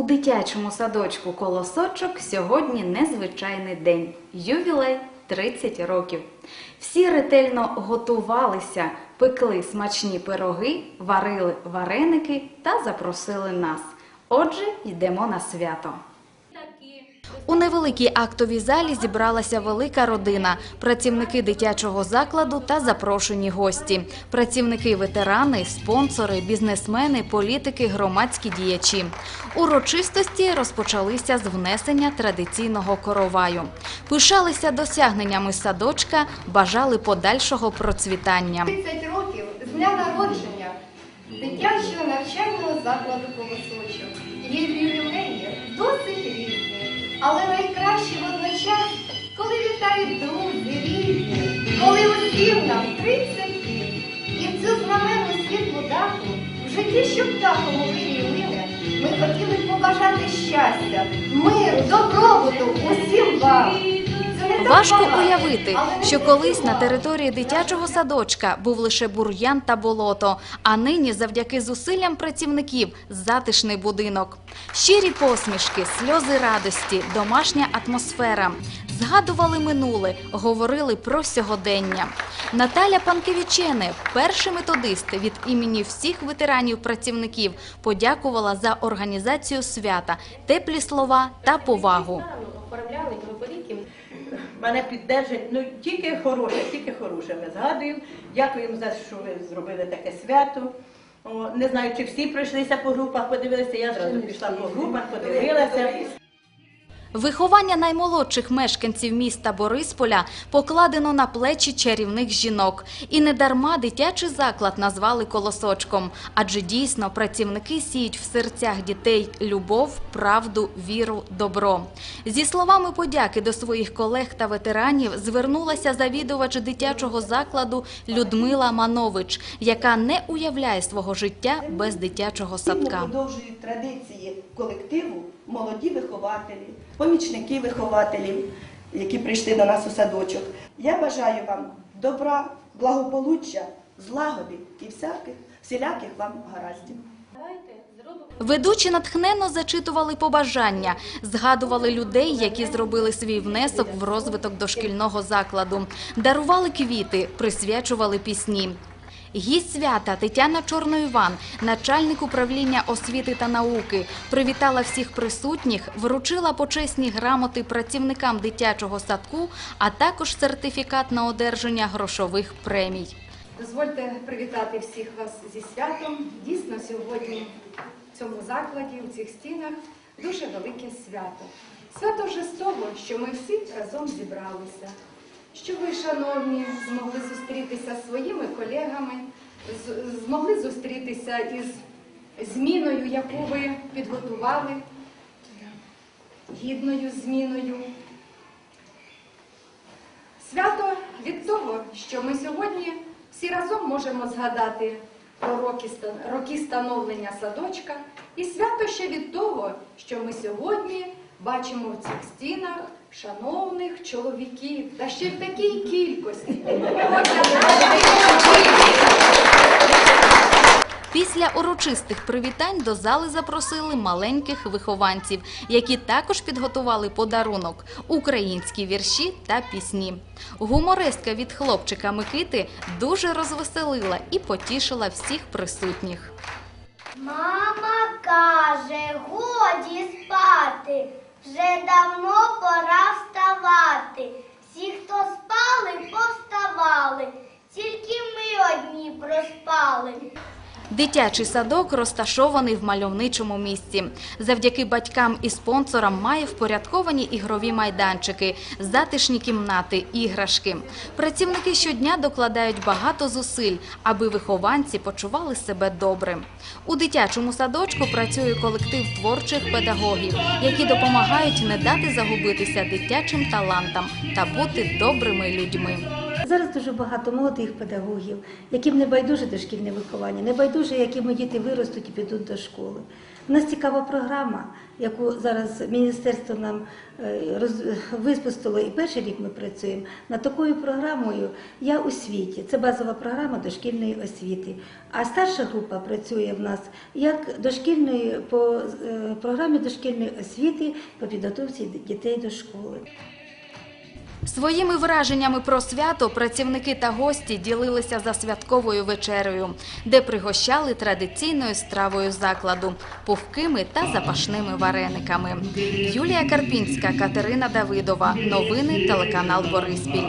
У дитячому садочку колосочок сьогодні незвичайний день. Ювілей 30 років. Всі ретельно готувалися, пекли смачні пироги, варили вареники та запросили нас. Отже, йдемо на свято. У невеликій актовій залі зібралася велика родина, працівники дитячого закладу та запрошені гості, працівники ветерани, спонсори, бізнесмени, політики, громадські діячі. Урочистості розпочалися з внесення традиційного короваю. Пишалися досягненнями садочка, бажали подальшого процвітання. 30 років з дня народження дитячого навчального закладу «Колосочок». Є ювілеї досить різні, але найкраще водночас, коли вітають друзі, рідні, коли усім нам тридцять. І в цю знамену світлу даху, в житті, що птахом у вирі ми хотіли побажати щастя, миру, добробуту усім вам. Важко уявити, що колись на території дитячого садочка був лише бур'ян та болото, а нині, завдяки зусиллям працівників, затишний будинок. Щирі посмішки, сльози радості, домашня атмосфера. Згадували минуле, говорили про сьогодення. Наталя Панкевічене, перший методист від імені всіх ветеранів-працівників, подякувала за організацію свята, теплі слова та повагу. Мене піддержать, ну тільки хороше, тільки хороше ми згадуємо. Дякуємо за що ви зробили таке свято. О, не знаю, чи всі пройшлися по групах, подивилися. Я зразу пішла по групах, подивилася. Виховання наймолодших мешканців міста Борисполя покладено на плечі чарівних жінок. І недарма дитячий заклад назвали колосочком, адже дійсно працівники сіють в серцях дітей любов, правду, віру, добро. Зі словами подяки до своїх колег та ветеранів звернулася завідувач дитячого закладу Людмила Манович, яка не уявляє свого життя без дитячого садка. продовжують традиції колективу молоді вихователі, помічники вихователів, які прийшли до нас у садочок. Я бажаю вам добра, благополуччя, злагоди і всяких всіляких вам гараздів. Ведучі натхненно зачитували побажання, згадували людей, які зробили свій внесок в розвиток дошкільного закладу, дарували квіти, присвячували пісні. Гість свята Тетяна Чорноїван, начальник управління освіти та науки, привітала всіх присутніх, вручила почесні грамоти працівникам дитячого садку, а також сертифікат на одержання грошових премій. Дозвольте привітати всіх вас зі святом. Дійсно, сьогодні в цьому закладі, у цих стінах, дуже велике свято. Свято вже з того, що ми всі разом зібралися. Що ви, шановні, змогли зустрітися зі своїми колегами, змогли зустрітися із зміною, яку ви підготували, гідною зміною. Свято від того, що ми сьогодні всі разом можемо згадати про роки становлення садочка, і свято ще від того, що ми сьогодні бачимо в цих стінах шановних чоловіків, та ще в такій кількості. Після урочистих привітань до зали запросили маленьких вихованців, які також підготували подарунок українські вірші та пісні. Гумористка від хлопчика Микити дуже розвеселила і потішила всіх присутніх. Мама каже, годі спати, вже давно Дитячий садок розташований в мальовничому місці. Завдяки батькам і спонсорам має впорядковані ігрові майданчики, затишні кімнати, іграшки. Працівники щодня докладають багато зусиль, аби вихованці почували себе добре. У дитячому садочку працює колектив творчих педагогів, які допомагають не дати загубитися дитячим талантам та бути добрими людьми. Зараз дуже багато молодих педагогів, яким не байдуже дошкільне виховання, не байдуже, які мої діти виростуть і підуть до школи. У нас цікава програма, яку зараз міністерство нам е, випустило, і перший рік ми працюємо над такою програмою Я у світі. Це базова програма дошкільної освіти. А старша група працює в нас як дошкільної по е, програмі дошкільної освіти по підготовці дітей до школи. Своїми враженнями про свято працівники та гості ділилися за святковою вечерею, де пригощали традиційною стравою закладу – пухкими та запашними варениками. Юлія Карпінська, Катерина Давидова. Новини телеканал Бориспіль.